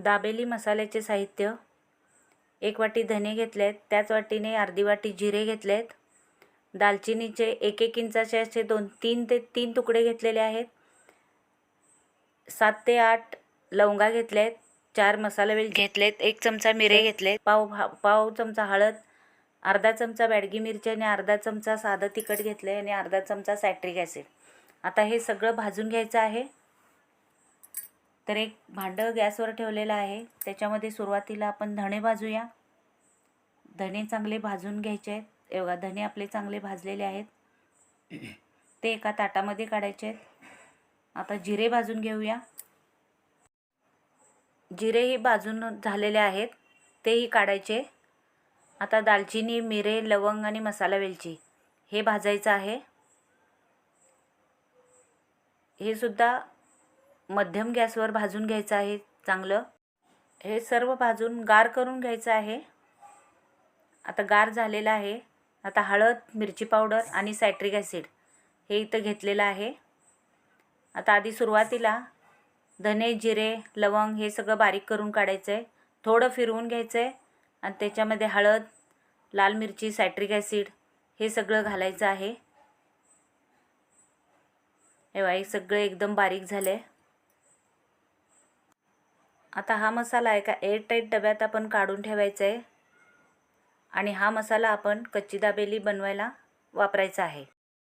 दाबेली मसाल्याचे साहित्य एक वाटी धने घेतले आहेत त्याच वाटीने अर्धी वाटी जिरे घेतले आहेत दालचिनीचे एक एक इंचाचे असे दोन तीन ते तीन तुकडे घेतलेले आहेत सात ते आठ लवंगा घेतल्या आहेत चार मसाला वेल घेतलेत एक चमचा मिरे घेतले पाव पाव चमचा हळद अर्धा चमचा बॅडगी मिरची आणि अर्धा चमचा साधं तिखट घेतलं आहे आणि अर्धा चमचा सॅट्रिक ॲसिड. आता हे सगळं भाजून घ्यायचं आहे. तर एक भांडं गॅसवर ठेवलेलं आहे. त्याच्यामध्ये सुरुवातीला आपण धणे भाजूया. धणे चांगले भाजून घ्यायचे आहेत. एवढा धणे आपले चांगले भाजलेले आहेत. ते एका ताटामध्ये काढायचे आहेत. आता जिरे भाजून घेऊया. जिरेही भाजून झालेले आहेत. तेही काढायचे. आता दालचिनी मिरे लवंग आणि मसाला वेलची हे भाजायचं आहे. हे सुद्धा मध्यम गॅसवर भाजून घ्यायचं आहे चांगलं. हे सर्व भाजून गार करून घ्यायचं आहे. आता गार झालेलं आहे. आता हळद मिरची पावडर आणि सायट्रिक ॲसिड हे इथं घेतलेलं आहे. आता आधी सुरुवातीला धने जिरे लवंग हे सगळं बारीक करून काढायचं आहे थोडं फिरवून घ्यायचं आहे आणि त्याच्यामध्ये हळद लाल मिरची सायट्रिक ॲसिड हे सगळं घालायचं आहे. हे हे सगळं एकदम बारीक झालं आहे आता हा मसाला एका एअरटाईट डब्यात आपण काढून ठेवायचा आहे. आणि हा मसाला आपण कच्ची दाबेली बनवायला वापरायचा आहे.